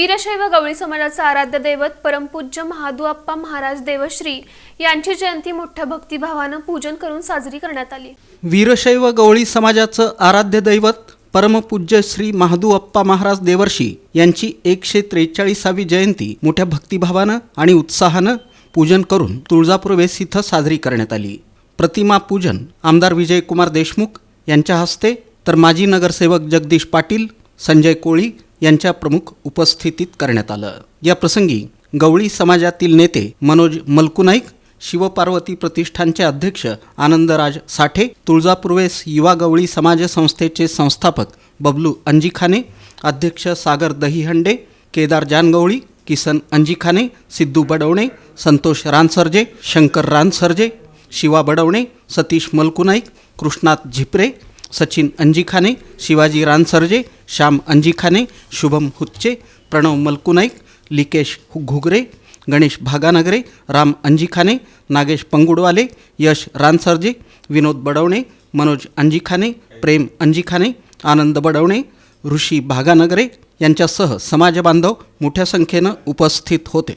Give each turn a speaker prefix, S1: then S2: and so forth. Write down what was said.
S1: वीरशैव गवळी समाजाचा आराध्य दैवत परमपूज्य महादुआप्पा महाराज देवश्री यांची जयंती मोठ्या भक्तिभावानं पूजन करून साजरी करण्यात आली.
S2: वीरशैव गवळी समाजाचं आराध्य दैवत परमपूज्य श्री महादू अप्पा महाराज देवर्षी यांची एकशे त्रेचाळीसावी जयंती मोठ्या भक्तिभावानं आणि उत्साहानं पूजन करून तुळजापूर वेस इथं साजरी करण्यात आली. प्रतिमा पूजन आमदार विजयकुमार देशमुख यांच्या हस्ते तर माजी नगरसेवक जगदीश पाटील संजय कोळी यांच्या प्रमुख उपस्थितीत करण्यात आलं. या प्रसंगी गवळी समाजातील नेते मनोज मलकुनाईक शिवपार्वती प्रतिष्ठानचे अध्यक्ष आनंदराज साठे तुळजापूर्वेस युवा गवळी समाज संस्थेचे संस्थापक बबलू अंजिखाने अध्यक्ष सागर दहीहंडे केदार जानगवळी किसन अंजिखाने सिद्धू बडवणे संतोष रानसर्जे शंकर रानसर्जे शिवा बडवणे सतीश मलकुनाईक कृष्णात झिपरे सचिन अंजिखाने शिवाजी रानसर्जे श्याम अंजिखाने शुभम हुच्चे प्रणव मलकुनाईक लिकेश घुगरे गणेश भागानगरे राम अंजिखाने नागेश पंगुडवाले यश रानसर्जे विनोद बडवणे मनोज अंजिखाने प्रेम अंजिखाने आनंद बडवणे ऋषी भागानगरे यांच्यासह समाजबांधव मोठ्या संख्येनं उपस्थित होते.